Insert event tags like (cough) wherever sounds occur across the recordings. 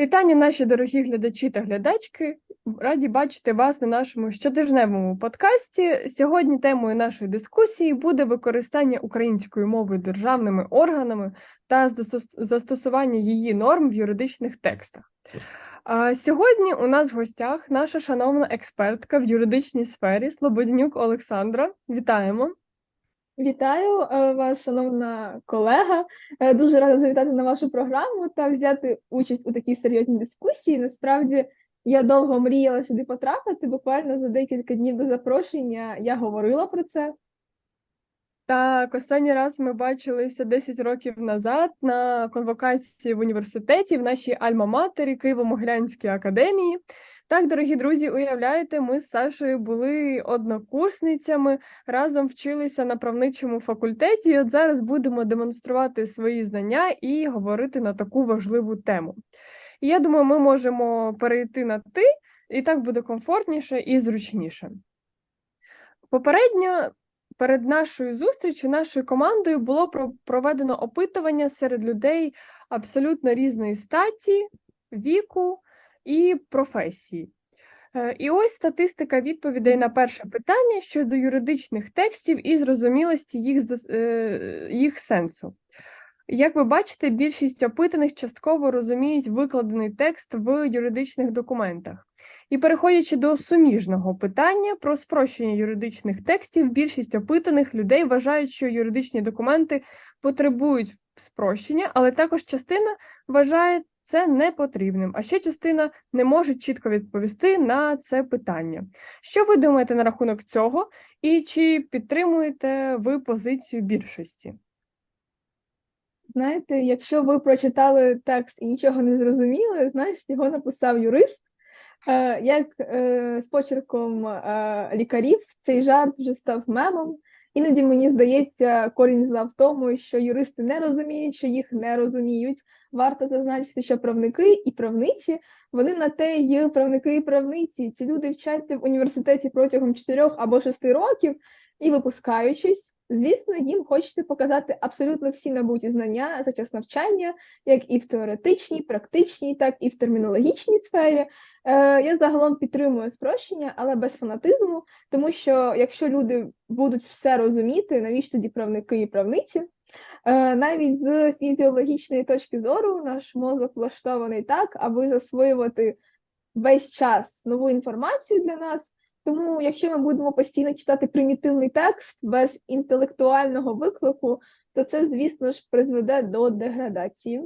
Вітання, наші дорогі глядачі та глядачки. Раді бачити вас на нашому щотижневому подкасті. Сьогодні темою нашої дискусії буде використання української мови державними органами та застосування її норм в юридичних текстах. А сьогодні у нас в гостях наша шановна експертка в юридичній сфері Слободнюк Олександра. Вітаємо! Вітаю е, вас, шановна колега. Е, дуже рада завітати на вашу програму та взяти участь у такій серйозній дискусії. Насправді я довго мріяла сюди потрапити. Буквально за декілька днів до запрошення я говорила про це. Так, останній раз ми бачилися 10 років назад на конвокації в університеті в нашій Альма-Матері Києво-Могилянській академії. Так, дорогі друзі, уявляєте, ми з Сашою були однокурсницями, разом вчилися на правничому факультеті. і От зараз будемо демонструвати свої знання і говорити на таку важливу тему. І я думаю, ми можемо перейти на ти, і так буде комфортніше і зручніше. Попередньо. Перед нашою зустрічю, нашою командою було проведено опитування серед людей абсолютно різної статі, віку, і професії. Е, і ось статистика відповідей на перше питання щодо юридичних текстів і зрозумілості їх е, їх сенсу. Як ви бачите, більшість опитаних частково розуміють викладений текст в юридичних документах. І переходячи до суміжного питання про спрощення юридичних текстів, більшість опитаних людей вважають, що юридичні документи потребують спрощення, але також частина вважає це непотрібним, а ще частина не може чітко відповісти на це питання. Що ви думаєте на рахунок цього, і чи підтримуєте ви позицію більшості? Знаєте, якщо ви прочитали текст і нічого не зрозуміли, значить його написав юрист. Е, як е, з почерком е, лікарів цей жарт вже став мемом. Іноді мені здається, корінь зла в тому, що юристи не розуміють, що їх не розуміють. Варто зазначити, що правники і правниці вони на те є правники і правниці. Ці люди вчаться в університеті протягом 4 або 6 років і, випускаючись, Звісно, їм хочеться показати абсолютно всі набуті знання за час навчання, як і в теоретичній, практичній, так і в термінологічній сфері. Е, Я загалом підтримую спрощення, але без фанатизму, тому що якщо люди будуть все розуміти, навіщо тоді правники і правниці? Е, Навіть з фізіологічної точки зору наш мозок влаштований так, аби засвоювати весь час нову інформацію для нас. Тому, якщо ми будемо постійно читати примітивний текст без інтелектуального виклику, то це, звісно ж, призведе до деградації.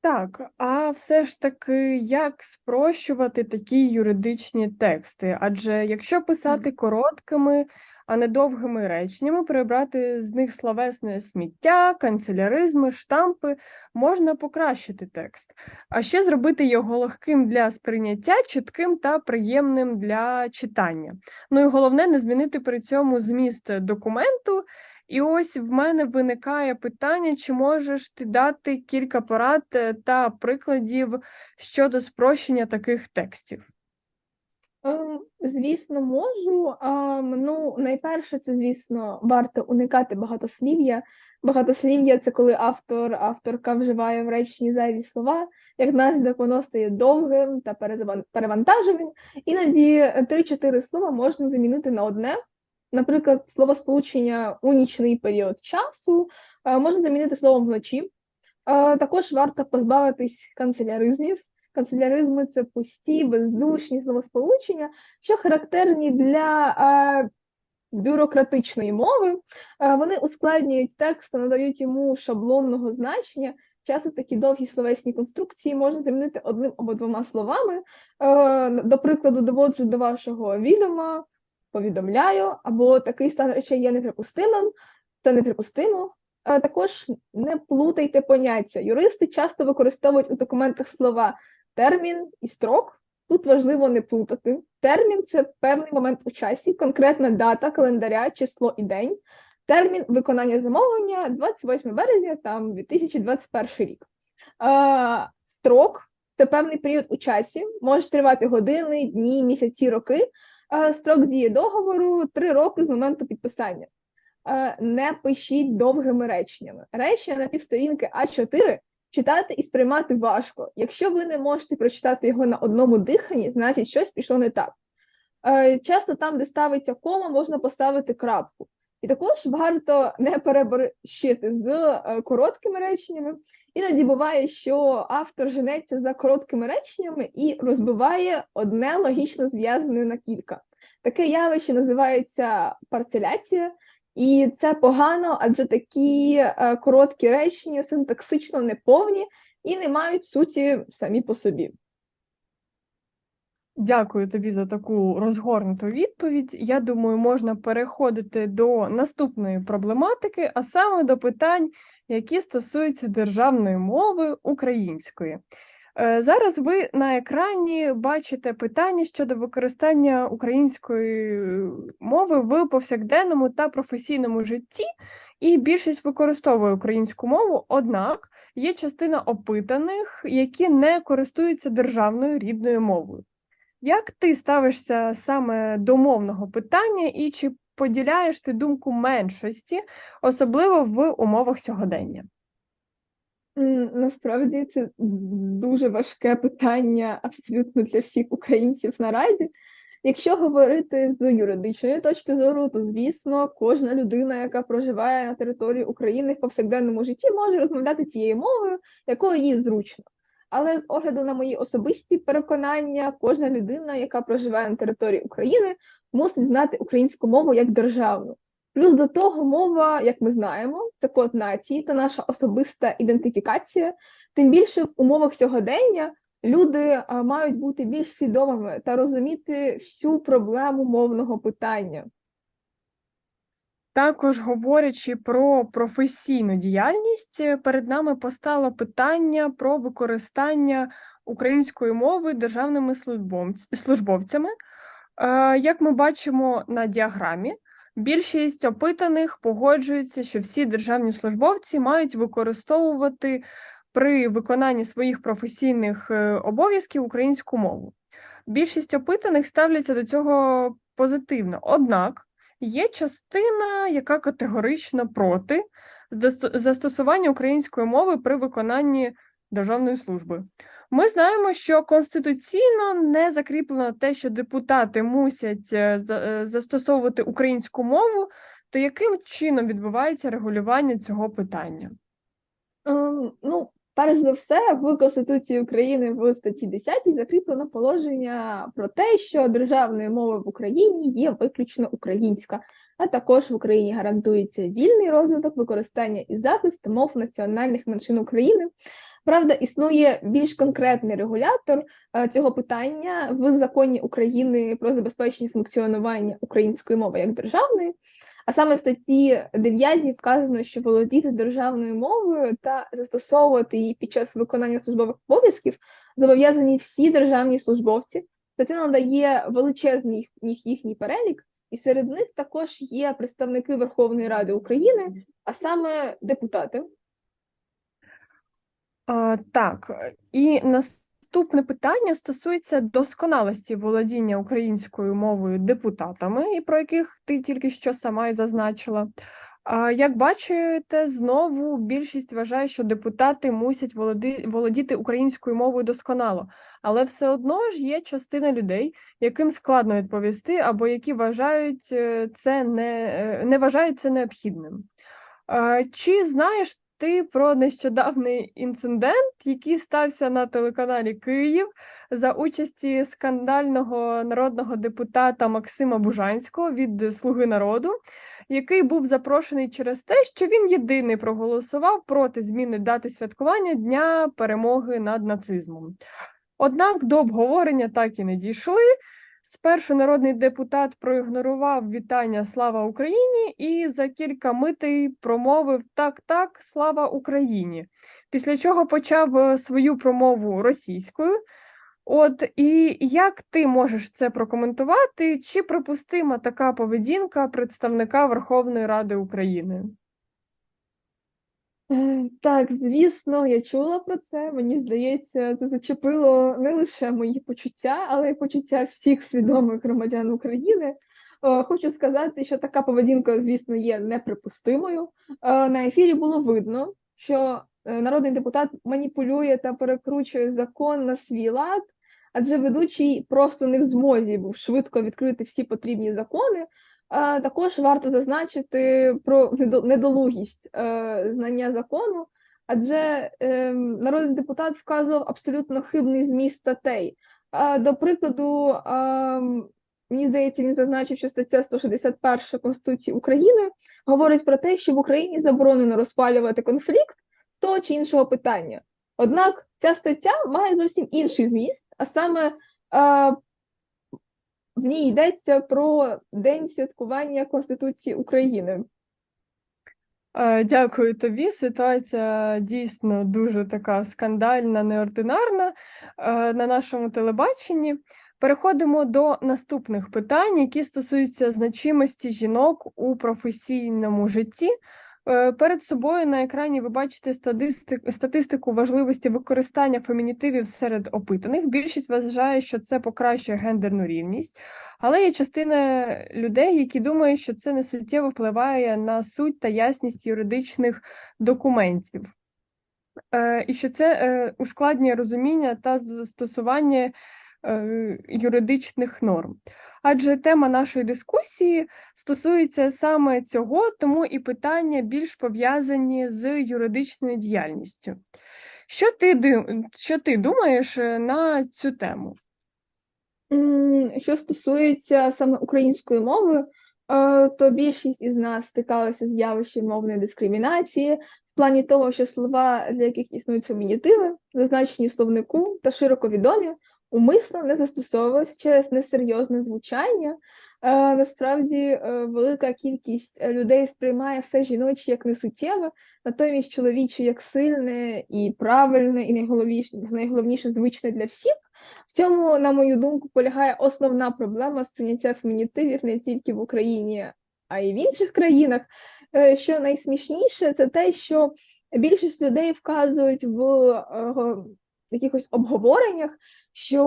Так, а все ж таки, як спрощувати такі юридичні тексти? Адже якщо писати короткими, а не довгими реченнями, прибрати з них словесне сміття, канцеляризми, штампи, можна покращити текст, а ще зробити його легким для сприйняття, чітким та приємним для читання. Ну і головне, не змінити при цьому зміст документу. І ось в мене виникає питання, чи можеш ти дати кілька порад е, та прикладів щодо спрощення таких текстів? Ем, звісно, можу. Ну, найперше, це, звісно, варто уникати багатослів'я. Багатослів'я це коли автор, авторка вживає в реченні зайві слова, як наслідок воно стає довгим та перевантаженим. Іноді 3-4 слова можна замінити на одне. Наприклад, словосполучення у нічний період часу можна замінити словом вночі. Також варто позбавитись канцеляризмів. Канцеляризми це пусті, бездушні словосполучення, що характерні для бюрократичної мови. Вони ускладнюють текст надають йому шаблонного значення. Часто такі довгі словесні конструкції можна замінити одним або двома словами. До прикладу, доводжу до вашого відома повідомляю, або такий стан речей є неприпустимим, це неприпустимо. Також не плутайте поняття. Юристи часто використовують у документах слова термін і строк. Тут важливо не плутати. Термін це певний момент у часі, конкретна дата календаря, число і день. Термін виконання замовлення 28 березня там 2021 рік. Строк це певний період у часі, може тривати години, дні, місяці, роки. Строк дії договору три роки з моменту підписання. Не пишіть довгими реченнями. Речення на півсторінки А4 читати і сприймати важко. Якщо ви не можете прочитати його на одному диханні, значить щось пішло не так. Е, Часто там, де ставиться кома, можна поставити крапку. І також варто не переборщити з е, короткими реченнями. Іноді буває, що автор женеться за короткими реченнями і розбиває одне логічно зв'язане на кілька. Таке явище називається парцеляція, і це погано, адже такі е, короткі речення синтаксично неповні і не мають суті самі по собі. Дякую тобі за таку розгорнуту відповідь. Я думаю, можна переходити до наступної проблематики, а саме до питань, які стосуються державної мови української. Е, Зараз ви на екрані бачите питання щодо використання української мови в повсякденному та професійному житті, і більшість використовує українську мову, однак є частина опитаних, які не користуються державною рідною мовою. Як ти ставишся саме до мовного питання, і чи поділяєш ти думку меншості, особливо в умовах сьогодення? Насправді це дуже важке питання абсолютно для всіх українців наразі. Якщо говорити з юридичної точки зору, то звісно, кожна людина, яка проживає на території України в повсякденному житті, може розмовляти тією мовою, якою їй зручно. Але з огляду на мої особисті переконання, кожна людина, яка проживає на території України, мусить знати українську мову як державну. Плюс до того, мова, як ми знаємо, це код нації та наша особиста ідентифікація. Тим більше в умовах сьогодення люди а, мають бути більш свідомими та розуміти всю проблему мовного питання. Також говорячи про професійну діяльність, е, перед нами постало питання про використання української мови державними службовцями. Е, Як ми бачимо на діаграмі, більшість опитаних погоджується, що всі державні службовці мають використовувати при виконанні своїх професійних е, обов'язків українську мову. Більшість опитаних ставляться до цього позитивно. Однак є частина, яка категорично проти застосування української мови при виконанні державної служби. Ми знаємо, що конституційно не закріплено те, що депутати мусять е, е, застосовувати українську мову, то яким чином відбувається регулювання цього питання? Ем, ну, перш за все, в Конституції України в статті 10 закріплено положення про те, що державною мовою в Україні є виключно українська, а також в Україні гарантується вільний розвиток, використання і захист мов національних меншин України. Правда, існує більш конкретний регулятор е, цього питання в законі України про забезпечення функціонування української мови як державної. А саме в статті 9 вказано, що володіти державною мовою та застосовувати її під час виконання службових обов'язків зобов'язані всі державні службовці. Стаття надає величезний їх, їхній перелік, і серед них також є представники Верховної Ради України, а саме депутати. Так, і наступне питання стосується досконалості володіння українською мовою депутатами, і про яких ти тільки що сама і зазначила. Як бачите, знову більшість вважає, що депутати мусять володіти українською мовою досконало, але все одно ж є частина людей, яким складно відповісти, або які вважають е, це не, е, не вважають це необхідним. Чи знаєш ти про нещодавний інцидент, який стався на телеканалі Київ за участі скандального народного депутата Максима Бужанського від Слуги народу, який був запрошений через те, що він єдиний проголосував проти зміни дати святкування Дня перемоги над нацизмом. Однак до обговорення так і не дійшли. Спершу народний депутат проігнорував вітання Слава Україні і за кілька митей промовив так, так, слава Україні. Після чого почав е, свою промову російською. От і як ти можеш це прокоментувати? Чи припустима така поведінка представника Верховної Ради України? Е, Так, звісно, я чула про це. Мені здається, це зачепило не лише мої почуття, але й почуття всіх свідомих громадян України. Е, Хочу сказати, що така поведінка, звісно, є неприпустимою. Е, На ефірі було видно, що народний депутат маніпулює та перекручує закон на свій лад, адже ведучий просто не в змозі був швидко відкрити всі потрібні закони. А також варто зазначити про недолугість е, знання закону, адже е, народний депутат вказував абсолютно хибний зміст статей. До прикладу, мені здається, він зазначив, що стаття 161 Конституції України говорить про те, що в Україні заборонено розпалювати конфлікт з того чи іншого питання. Однак ця стаття має зовсім інший зміст, а саме в ній йдеться про День святкування Конституції України. Е, Дякую тобі. Ситуація дійсно дуже така скандальна, неординарна е, на нашому телебаченні. Переходимо до наступних питань, які стосуються значимості жінок у професійному житті. Е, Перед собою на екрані ви бачите статистик- статистику важливості використання фемінітивів серед опитаних. Більшість вважає, що це покращує гендерну рівність, але є частина людей, які думають, що це не суттєво впливає на суть та ясність юридичних документів, Е, і що це е, ускладнює розуміння та застосування юридичних норм. Адже тема нашої дискусії стосується саме цього, тому і питання більш пов'язані з юридичною діяльністю. Що ти, що ти думаєш е, на цю тему? Що стосується саме української мови, е, то більшість із нас стикалися з явищем мовної дискримінації в плані того, що слова, для яких існують фемінітиви, зазначені в словнику та широко відомі, умисно не застосовуються через несерйозне звучання. Е, Насправді е, велика кількість е, людей сприймає все жіноче як несуттєве, натомість чоловіче як сильне і правильне, і найголовніше, найголовніше звичне для всіх. В цьому, на мою думку, полягає основна проблема сприйняття фемінітивів не тільки в Україні, а й в інших країнах. Що найсмішніше, це те, що більшість людей вказують в якихось обговореннях, що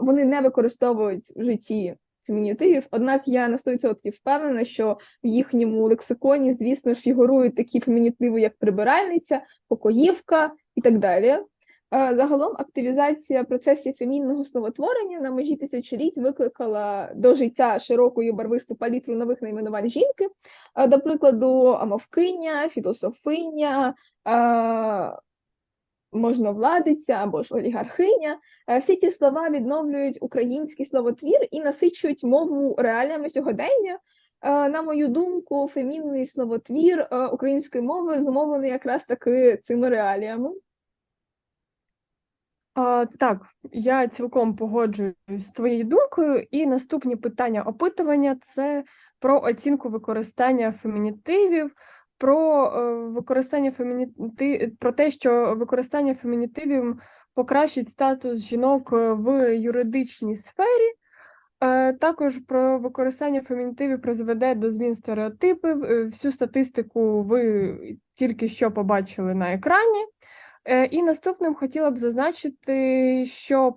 вони не використовують в житті фемінітивів. Однак я на 100% впевнена, що в їхньому лексиконі, звісно ж, фігурують такі фемінітиви, як прибиральниця, покоївка і так далі. Е, Загалом активізація процесів фемінного словотворення на межі тисячоліть викликала до життя широку і барвисту палітру нових найменувань жінки. Е, До прикладу, амовкиня, філософиня, е, можновладиця або ж олігархиня. Е, Всі ці слова відновлюють український словотвір і насичують мову реаліями сьогодення. Е, На мою думку, фемінний словотвір е, української мови зумовлений якраз таки цими реаліями. А, так, я цілком погоджуюсь з твоєю думкою, і наступні питання опитування це про оцінку використання фемінітивів, про е, використання фемініти... про те, що використання фемінітивів покращить статус жінок е, в юридичній сфері. Е, Також про використання фемінітивів призведе до змін стереотипів. Всю статистику ви тільки що побачили на екрані. І наступним хотіла б зазначити, що,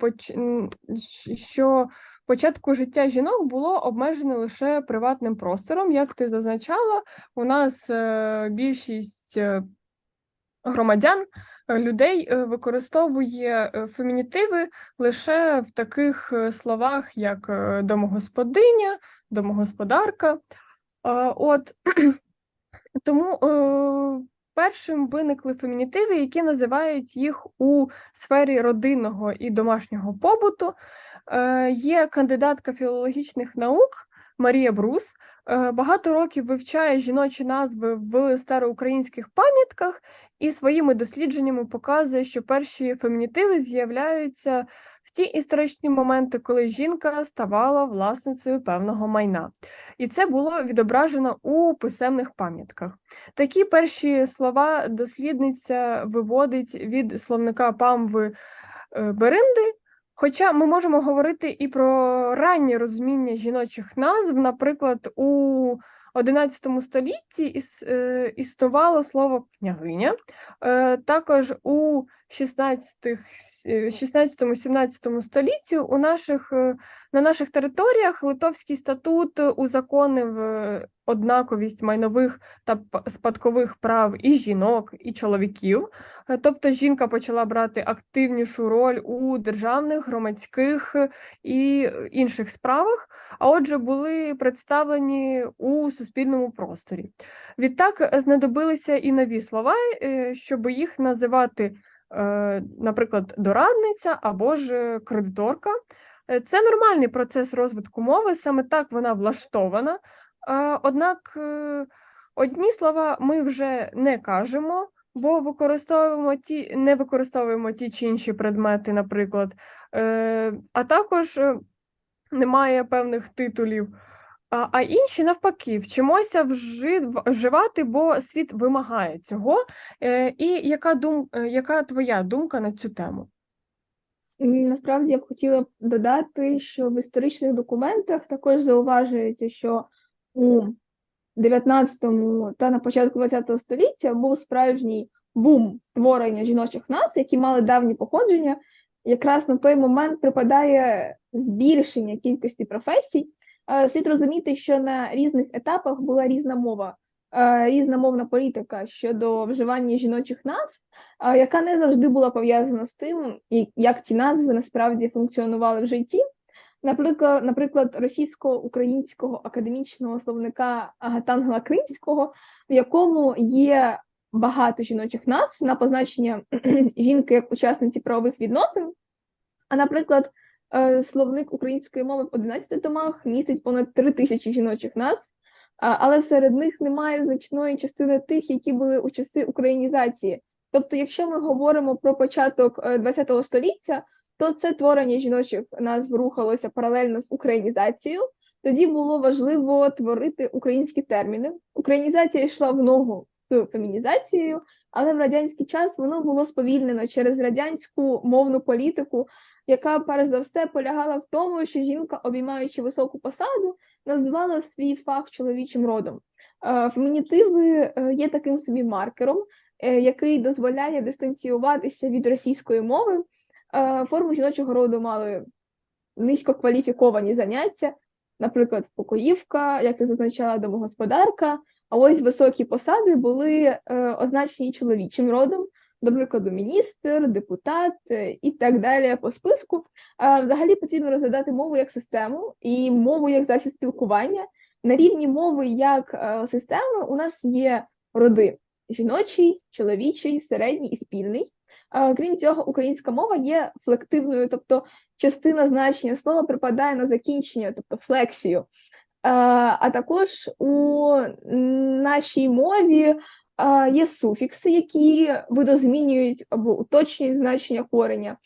що початку життя жінок було обмежене лише приватним простором. Як ти зазначала, у нас е, більшість е, громадян, е, людей використовує фемінітиви лише в таких словах, як домогосподиня, домогосподарка. От (clears throat) тому першим виникли фемінітиви, які називають їх у сфері родинного і домашнього побуту. Е, Є кандидатка філологічних наук Марія Брус. Е, Багато років вивчає жіночі назви в староукраїнських пам'ятках і своїми дослідженнями показує, що перші фемінітиви з'являються в ті історичні моменти, коли жінка ставала власницею певного майна. І це було відображено у писемних пам'ятках. Такі перші слова дослідниця виводить від словника Памви е, Беринди. Хоча ми можемо говорити і про раннє розуміння жіночих назв, наприклад, у 11 столітті е, існувало слово княгиня, е, також у 16-17 столітті у наших, е, на наших територіях Литовський статут узаконив е, однаковість майнових та спадкових прав і жінок, і чоловіків. Е, Тобто жінка почала брати активнішу роль у державних, громадських е, і інших справах, а отже, були представлені у суспільному просторі. Відтак е, знадобилися і нові слова, е, щоб їх називати, е, наприклад, дорадниця або ж е, кредиторка. Е, Це нормальний процес розвитку мови, саме так вона влаштована. Е, Однак е, одні слова ми вже не кажемо, бо використовуємо ті, не використовуємо ті чи інші предмети, наприклад, Е, а також е, немає певних титулів. А, а інші навпаки, вчимося вжи- вживати, бо світ вимагає цього. Е, і яка дум, е, яка твоя думка на цю тему? Насправді я б хотіла додати, що в історичних документах також зауважується, що у 19 та на початку 20 століття був справжній бум творення жіночих націй, які мали давні походження. Якраз на той момент припадає збільшення кількості професій. Е, Слід розуміти, що на різних етапах була різна мова, е, різна мовна політика щодо вживання жіночих назв, яка не завжди була пов'язана з тим, як ці назви насправді функціонували в житті. Наприклад, наприклад, російсько-українського академічного словника Агатангела Кримського, в якому є багато жіночих назв на позначення (clears throat) жінки як учасниці правових відносин. А, наприклад, е, словник української мови в 11 томах містить понад 3 тисячі жіночих назв, але серед них немає значної частини тих, які були у часи українізації. Тобто, якщо ми говоримо про початок е, ХХ століття, то це творення жіночих назв рухалося паралельно з українізацією. Тоді було важливо творити українські терміни. Українізація йшла в ногу з фемінізацією, але в радянський час воно було сповільнено через радянську мовну політику, яка перш за все полягала в тому, що жінка, обіймаючи високу посаду, називала свій фах чоловічим родом. Е, Фемінітиви е, є таким собі маркером, е, який дозволяє дистанціюватися від російської мови. Форму жіночого роду мали низькокваліфіковані заняття, наприклад, покоївка, як ти зазначала, домогосподарка. А ось високі посади були означені чоловічим родом, до прикладу, міністр, депутат е, і так далі по списку. Взагалі потрібно розглядати мову як систему і мову як засіб спілкування. На рівні мови як е, системи у нас є роди жіночий, чоловічий, середній і спільний. Крім цього, українська мова є флективною, тобто частина значення слова припадає на закінчення, тобто флексію. А також у нашій мові є суфікси, які видозмінюють або уточнюють значення кореня.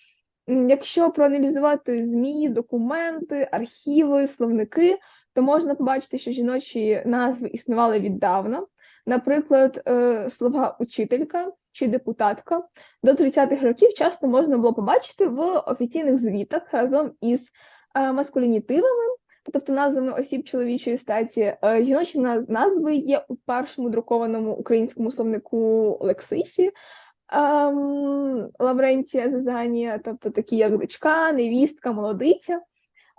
Якщо проаналізувати ЗМІ, документи, архіви, словники, то можна побачити, що жіночі назви існували віддавна. Наприклад, е, слова учителька чи депутатка до 30-х років часто можна було побачити в офіційних звітах разом із е, маскулінітивами, тобто назвами осіб чоловічої статі. Е, Жіночі наз- назви є у першому друкованому українському словнику Лексисі. Ем, Лаврентія Зазанія, тобто такі як дочка, невістка, молодиця.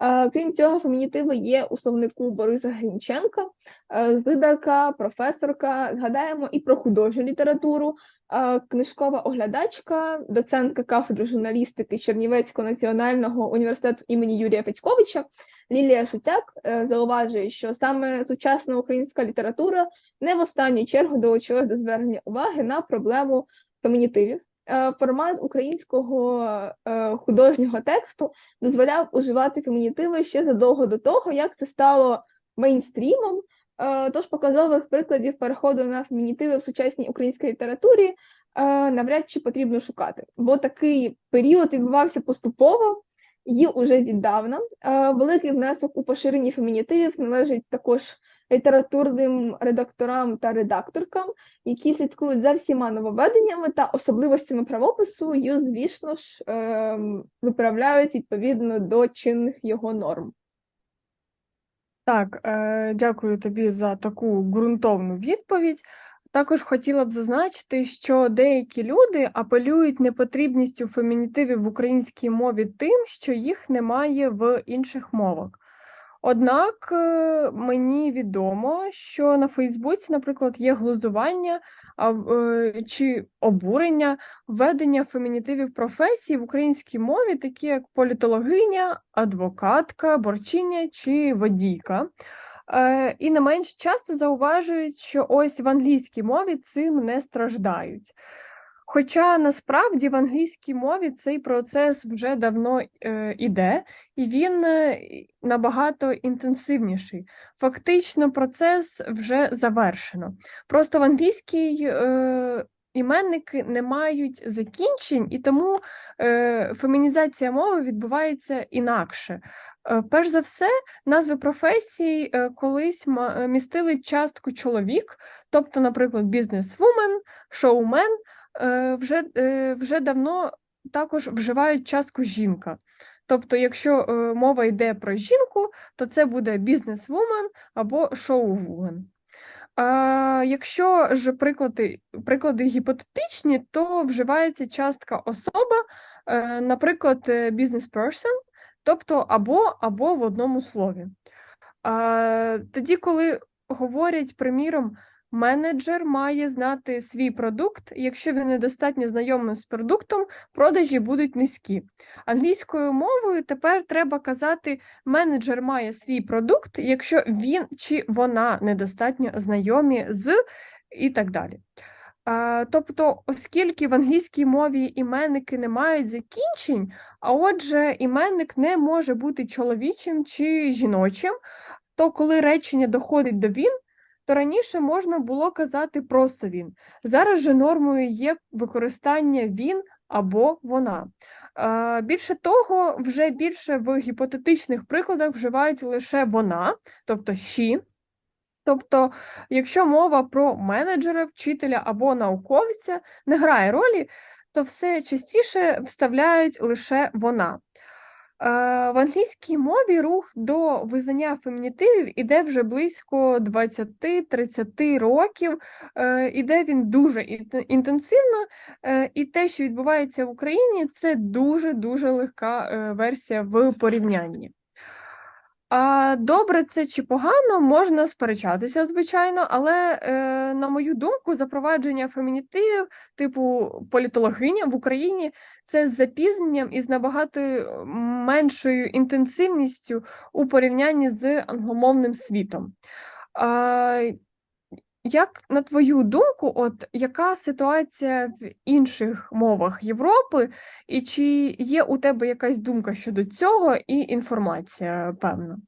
Е, Крім цього, фемінітиви є у словнику Бориса Грінченка, е, зидарка, професорка. Згадаємо і про художню літературу, е, книжкова оглядачка, доцентка кафедри журналістики Чернівецького національного університету імені Юрія Петьковича Лілія Шутяк зауважує, що саме сучасна українська література не в останню чергу долучилась до звернення уваги на проблему фемінітивів. Е, Формат українського е, художнього тексту дозволяв уживати фемінітиви ще задовго до того, як це стало мейнстрімом. Е, Тож показових прикладів переходу на фемінітиви в сучасній українській літературі навряд чи потрібно шукати, бо такий період відбувався поступово і уже віддавна. Великий внесок у поширенні фемінітивів належить також літературним редакторам та редакторкам, які слідкують за всіма нововведеннями та особливостями правопису, і, звісно ж, ем, виправляють відповідно до чинних його норм. Так, е, дякую тобі за таку ґрунтовну відповідь. Також хотіла б зазначити, що деякі люди апелюють непотрібністю фемінітивів в українській мові тим, що їх немає в інших мовах. Однак е, мені відомо, що на Фейсбуці, наприклад, є глузування е, чи обурення введення фемінітивів професій в українській мові, такі як політологиня, адвокатка, борчиня чи водійка. Е, І не менш часто зауважують, що ось в англійській мові цим не страждають. Хоча насправді в англійській мові цей процес вже давно е, іде, і він е, набагато інтенсивніший. Фактично, процес вже завершено. Просто в англійській е, іменники не мають закінчень, і тому е, фемінізація мови відбувається інакше. Е, перш за все, назви професій е, колись містили частку чоловік, тобто, наприклад, бізнесвумен, шоумен. Е, вже е, вже давно також вживають частку жінка. Тобто, якщо е, мова йде про жінку, то це буде бізнес-вумен або шоу-вумен. Якщо ж приклади приклади гіпотетичні, то вживається частка особа, наприклад, бізнес-персон, тобто або або в одному слові. Тоді, коли говорять, приміром, Менеджер має знати свій продукт, якщо він недостатньо знайомий з продуктом, продажі будуть низькі. Англійською мовою тепер треба казати, менеджер має свій продукт, якщо він чи вона недостатньо знайомі з і так далі. Тобто, оскільки в англійській мові іменники не мають закінчень, а отже, іменник не може бути чоловічим чи жіночим, то коли речення доходить до він то раніше можна було казати просто він. Зараз же нормою є використання він або вона. Більше того, вже більше в гіпотетичних прикладах вживають лише вона, тобто «she». Тобто, якщо мова про менеджера, вчителя або науковця не грає ролі, то все частіше вставляють лише вона. Е, в англійській мові рух до визнання фемінітивів іде вже близько 20-30 років, е, іде він дуже інтенсивно, е, і те, що відбувається в Україні, це дуже-дуже легка версія в порівнянні. А добре це чи погано, можна сперечатися, звичайно, але, е, на мою думку, запровадження фемінітивів, типу політологиня в Україні це з запізненням і з набагато меншою інтенсивністю у порівнянні з англомовним світом. А, як на твою думку, от яка ситуація в інших мовах Європи, і чи є у тебе якась думка щодо цього і інформація певна?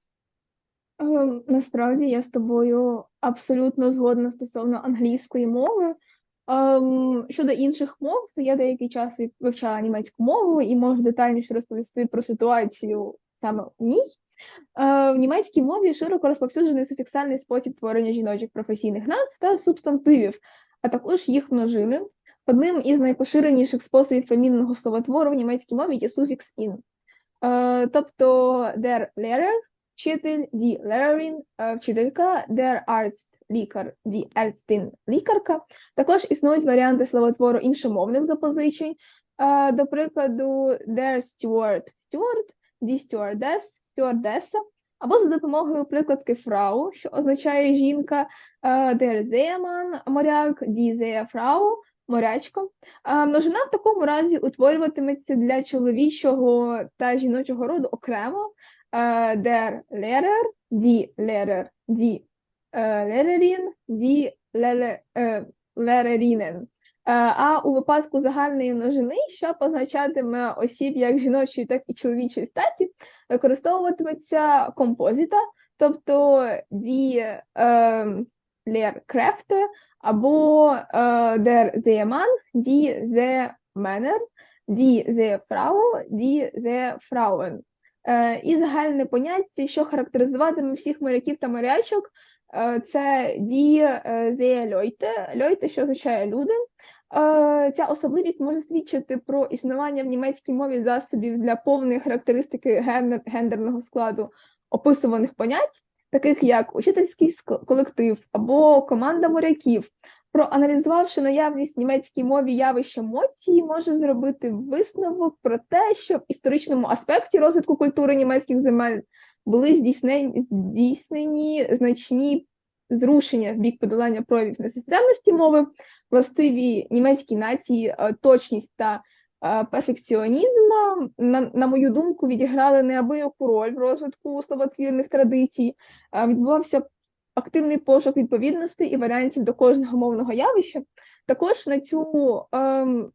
Ем, насправді я з тобою абсолютно згодна стосовно англійської мови. Ем, щодо інших мов, то я деякий час вивчала німецьку мову і можу детальніше розповісти про ситуацію саме у ній. Е, в німецькій мові широко розповсюджений суфіксальний спосіб творення жіночих професійних назв та субстантивів, а також їх множини. Одним із найпоширеніших способів фемінного словотвору в німецькій мові є суфікс «ін». Е, тобто der Lehrer – вчитель, die Lehrerin е, – вчителька, der Arzt – лікар, die Ärztin – лікарка. Також існують варіанти словотвору іншомовних запозичень, до прикладу, der Steward – steward, die Stewardess стюардеса, або за допомогою прикладки фрау, що означає жінка, der Seemann – моряк, die Seefrau – морячко. Множина в такому разі утворюватиметься для чоловічого та жіночого роду окремо, der Lehrer, die Lehrer, die Lehrerin, die Lehrerinnen. Е, а у випадку загальної множини, що позначатиме осіб як жіночої, так і чоловічої статі, використовуватиметься композита, тобто die äh, Lehrkräfte або äh, der Seemann, die Seemänner, die Seefrau, die Seefrauen. Е, і загальне поняття, що характеризуватиме всіх моряків та морячок, е, це die Seeleute, Leute, що означає люди. Е, ця особливість може свідчити про існування в німецькій мові засобів для повної характеристики гендерного складу описуваних понять, таких як учительський колектив або команда моряків, Проаналізувавши наявність німецькій мові явищ емоції, може зробити висновок про те, що в історичному аспекті розвитку культури німецьких земель були здійснені, здійснені значні зрушення в бік подолання проявів несистемності мови, властиві німецькій нації е, точність та е, перфекціонізм, на, на мою думку, відіграли неабияку роль в розвитку словотвірних традицій. Е, Відбувався активний пошук відповідностей і варіантів до кожного мовного явища. Також на цю ем,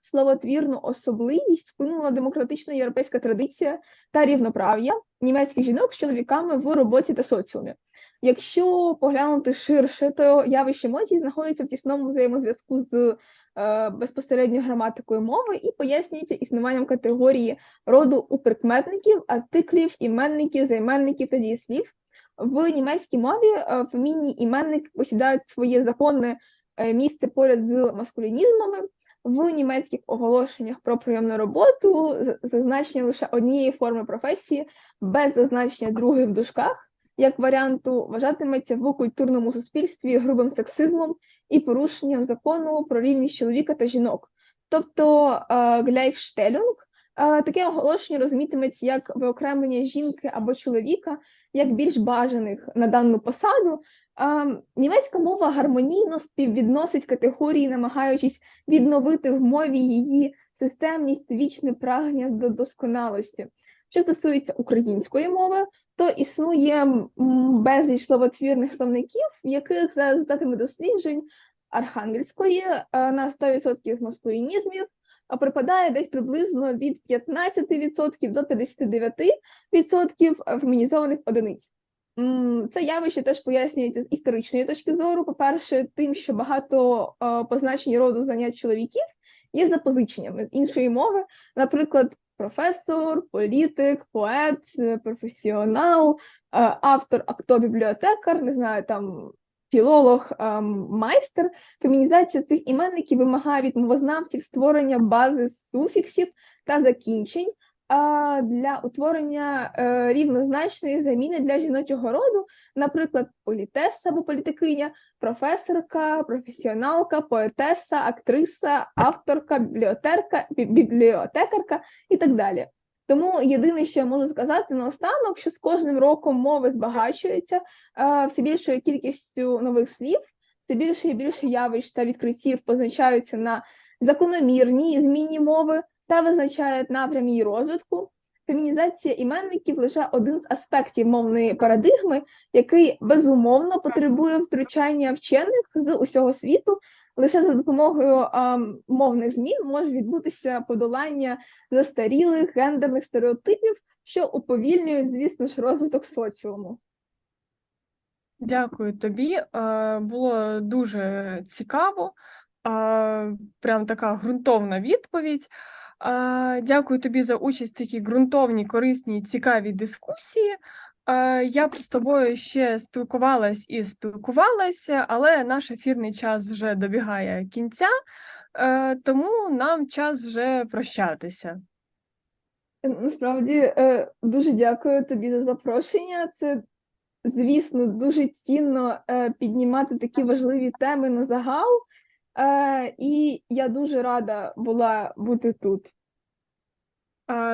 словотвірну особливість вплинула демократична європейська традиція та рівноправ'я німецьких жінок з чоловіками в роботі та соціумі. Якщо поглянути ширше, то явище емоцій знаходиться в тісному взаємозв'язку з е, безпосередньо граматикою мови і пояснюється існуванням категорії роду у прикметників, артиклів, іменників, займенників та дієслів. В німецькій мові фемінні іменники посідають своє законне місце поряд з маскулінізмами. В німецьких оголошеннях про прийом на роботу зазначення лише однієї форми професії без зазначення другої в дужках як варіанту вважатиметься в культурному суспільстві грубим сексизмом і порушенням закону про рівність чоловіка та жінок. Тобто е, е, таке оголошення розумітиметься як виокремлення жінки або чоловіка як більш бажаних на дану посаду. Е, Німецька мова гармонійно співвідносить категорії, намагаючись відновити в мові її системність, вічне прагнення до досконалості. Що стосується української мови, то існує безліч словотвірних словників, в яких за результатами досліджень архангельської е, на 100% маскулінізмів припадає десь приблизно від 15% до 59% фемінізованих одиниць. Це явище теж пояснюється з історичної точки зору. По-перше, тим, що багато е, позначень роду занять чоловіків є запозиченнями іншої мови, наприклад, професор, політик, поет, е, професіонал, е, автор, актор, бібліотекар, не знаю, там філолог, ем, майстер. Фемінізація цих іменників вимагає від мовознавців створення бази суфіксів та закінчень для утворення е, рівнозначної заміни для жіночого роду, наприклад, політеса або політикиня, професорка, професіоналка, поетеса, актриса, авторка, бібліотекарка, бібліотекарка і так далі. Тому єдине, що я можу сказати наостанок, що з кожним роком мови збагачуються е, все більшою кількістю нових слів, все більше і більше явищ та відкриттів позначаються на закономірній зміні мови та визначають напрям її розвитку. Фемінізація іменників лише один з аспектів мовної парадигми, який безумовно потребує втручання вчених з усього світу. Лише за допомогою мовних змін може відбутися подолання застарілих гендерних стереотипів, що уповільнюють, звісно ж, розвиток соціуму. Дякую тобі. Було дуже цікаво. Прям така ґрунтовна відповідь. Дякую тобі за участь в такій ґрунтовній, корисній, цікавій дискусії. Е, Я б з тобою ще спілкувалась і спілкувалася, але наш ефірний час вже добігає кінця, е, тому нам час вже прощатися. Насправді е, дуже дякую тобі за запрошення. Це, звісно, дуже цінно піднімати такі важливі теми на загал. І я дуже рада була бути тут.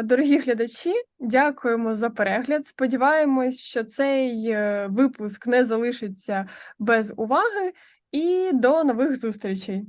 Дорогі глядачі, дякуємо за перегляд. Сподіваємось, що цей е, випуск не залишиться без уваги, і до нових зустрічей.